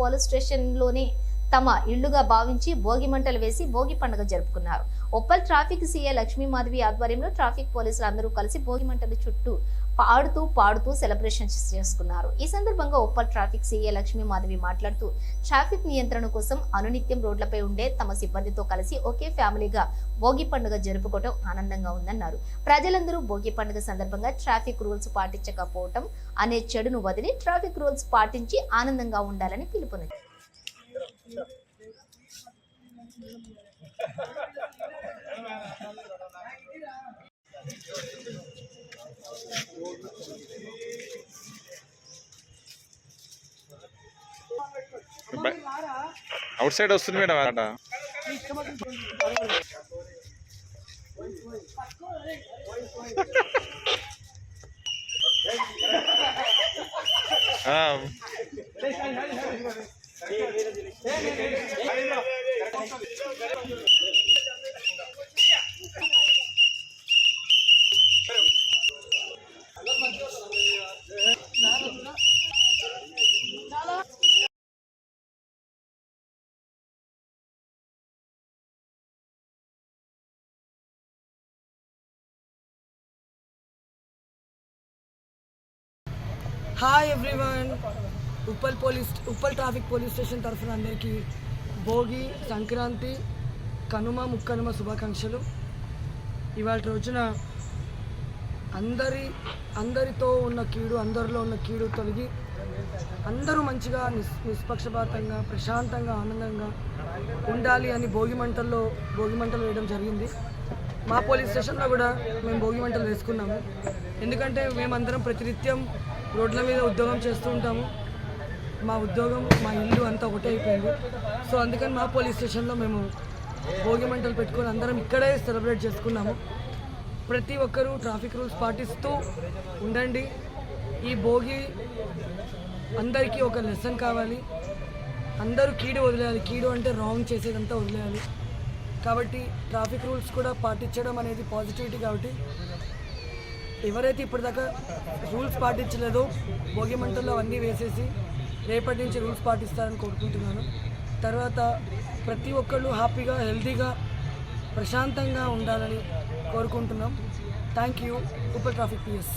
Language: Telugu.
పోలీస్ స్టేషన్లోనే తమ ఇళ్ళుగా భావించి భోగి మంటలు వేసి భోగి పండుగ జరుపుకున్నారు. ఒప్పల్ ట్రాఫిక్ సీఏ లక్ష్మీ మాధవి ఆధ్వర్యంలో ట్రాఫిక్ పోలీసులు అందరూ కలిసి భోగి మంటల చుట్టూ పాడుతూ పాడుతూ సెలబ్రేషన్స్ చేసుకున్నారు ఈ సందర్భంగా ఉప్పల్ ట్రాఫిక్ సీఏ లక్ష్మీ మాధవి మాట్లాడుతూ ట్రాఫిక్ నియంత్రణ కోసం అనునిత్యం రోడ్లపై ఉండే తమ సిబ్బందితో కలిసి ఒకే ఫ్యామిలీగా భోగి పండుగ జరుపుకోవడం ఆనందంగా ఉందన్నారు ప్రజలందరూ భోగి పండుగ సందర్భంగా ట్రాఫిక్ రూల్స్ పాటించకపోవటం అనే చెడును వదిలి ట్రాఫిక్ రూల్స్ పాటించి ఆనందంగా ఉండాలని పిలుపునిచ్చారు అవుట్ సైడ్ వస్తుంది మేడం ఆట hi everyone Uppal police Uppal traffic police station తరఫున అందరికీ భోగి సంక్రాంతి కనుమ ముక్కనుమ శుభాకాంక్షలు. ఇవాళ రోజున అందరి అందరితో ఉన్న కీడు అందరిలో ఉన్న కీడు తొలగి అందరూ మంచిగా నిస్ నిష్పక్షపాతంగా ప్రశాంతంగా ఆనందంగా ఉండాలి అని భోగి మంటల్లో భోగి మంటలు వేయడం జరిగింది. మా పోలీస్ స్టేషన్లో కూడా మేము భోగి మంటలు వేసుకున్నాము. ఎందుకంటే మేమందరం ప్రతినిత్యం రోడ్ల మీద ఉద్యోగం చేస్తూ ఉంటాము. మా ఉద్యోగం మా ఇల్లు అంతా ఒకటే అయిపోయింది. సో అందుకని మా పోలీస్ స్టేషన్లో మేము భోగి మంటలు పెట్టుకొని అందరం ఇక్కడే సెలబ్రేట్ చేసుకున్నాము. ప్రతి ఒక్కరూ ట్రాఫిక్ రూల్స్ పాటిస్తూ ఉండండి. ఈ భోగి అందరికీ ఒక లెసన్ కావాలి. అందరూ కీడు వదిలేయాలి. కీడు అంటే రాంగ్ చేసేదంతా వదిలేయాలి. కాబట్టి ట్రాఫిక్ రూల్స్ కూడా పాటించడం అనేది పాజిటివిటీ కాబట్టి ఎవరైతే ఇప్పటిదాకా రూల్స్ పాటించలేదో భోగి మంటల్లో అవన్నీ వేసేసి రేపటి నుంచి రూల్స్ పాటిస్తారని కోరుకుంటున్నాను. తర్వాత ప్రతి ఒక్కళ్ళు హ్యాపీగా హెల్తీగా ప్రశాంతంగా ఉండాలని కోరుకుంటున్నాం. Thank you. Super traffic PS.